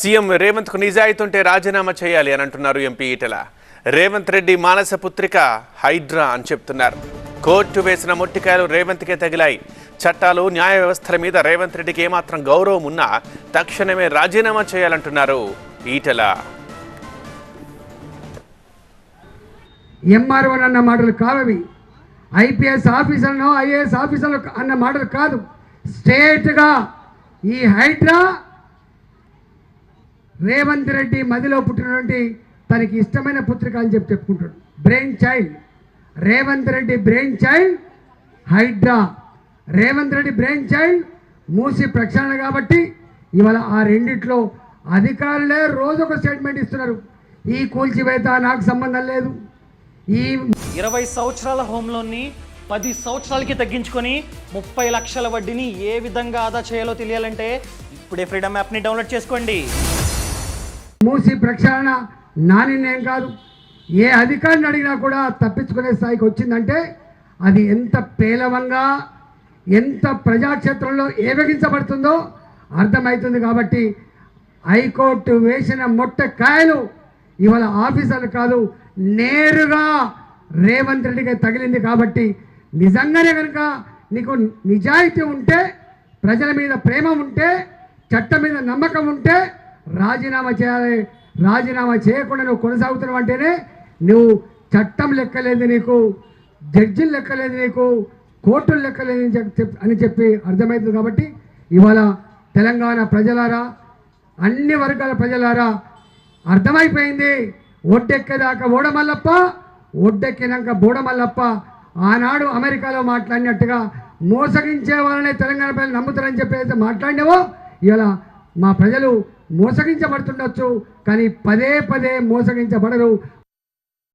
CM రేవంత్కు నిజాయితీ ఉంటే రాజీనామా చేయాలి అని అంటున్నారు ఎంపీ ఈటెల. రేవంత్ రెడ్డి మానస పుత్రిక హైడ్రా అని చెప్తున్నారు. కోర్టు వేసిన మొట్టికాయలు రేవంత్కే తగిలాయి. చట్టాలు న్యాయ వ్యవస్థల మీద రేవంత్ రెడ్డికి ఏమాత్రం గౌరవం ఉన్నా తక్షణమే రాజీనామా చేయాలంటున్నారు ఈటెల. ఎంఆర్ఓ అన్న మాటలు కావవి. ఐపీఎస్ ఆఫీసర్ను ఐఏఎస్ ఆఫీసర్లు అన్న మాటలు కాదు. స్టేట్గా ఈ హైడ్రా రేవంత్ రెడ్డి మదిలో పుట్టినటువంటి తనకి ఇష్టమైన పుత్రిక అని చెప్పి చెప్పుకుంటాడు. Brain child Revanth Reddy brain child HYDRAA. Revanth Reddy brain child Musi ప్రక్షాళన కాబట్టి ఇవాళ ఆ రెండిట్లో అధికారులే రోజు ఒక స్టేట్మెంట్ ఇస్తున్నారు. ఈ కూల్చివేత నాకు సంబంధం లేదు. ఈ ఇరవై సంవత్సరాల హోమ్ లోన్ని పది సంవత్సరాలకి తగ్గించుకొని ముప్పై లక్షల వడ్డీని ఏ విధంగా ఆదా చేయాలో తెలియాలంటే ఇప్పుడే ఫ్రీడమ్ యాప్ని డౌన్లోడ్ చేసుకోండి. మూసి ప్రక్షాళన నా నిర్ణయం కాదు. ఏ అధికారిని అడిగినా కూడా తప్పించుకునే స్థాయికి వచ్చిందంటే అది ఎంత పేలవంగా ఎంత ప్రజాక్షేత్రంలో ఏవగించబడుతుందో అర్థమవుతుంది కాబట్టి హైకోర్టు వేసిన మొట్టకాయలు ఇవాళ ఆఫీసర్లు కాదు నేరుగా రేవంత్ రెడ్డికి తగిలింది కాబట్టి నిజంగానే కనుక నీకు నిజాయితీ ఉంటే ప్రజల మీద ప్రేమ ఉంటే చట్టం మీద నమ్మకం ఉంటే రాజీనామా చేయాలి రాజీనామా చేయకుండా నువ్వు కొనసాగుతున్నావు అంటేనే నువ్వు చట్టం లెక్కలేదు నీకు జడ్జిలు లెక్కలేదు నీకు కోర్టులు లెక్కలేదు అని చెప్పి అని చెప్పి అర్థమవుతుంది కాబట్టి ఇవాళ తెలంగాణ ప్రజలారా అన్ని వర్గాల ప్రజలారా అర్థమైపోయింది. ఒడ్డెక్కేదాకా ఓడమల్లప్ప ఒడ్డెక్కినాక బోడమల్లప్ప. ఆనాడు అమెరికాలో మాట్లాడినట్టుగా మోసగించే వాళ్ళనే తెలంగాణ ప్రజలు నమ్ముతారని చెప్పి అయితే మాట్లాడినావో ఇలా మా ప్రజలు మోసగించబడుతుండొచ్చు కానీ పదే పదే మోసగించబడరు.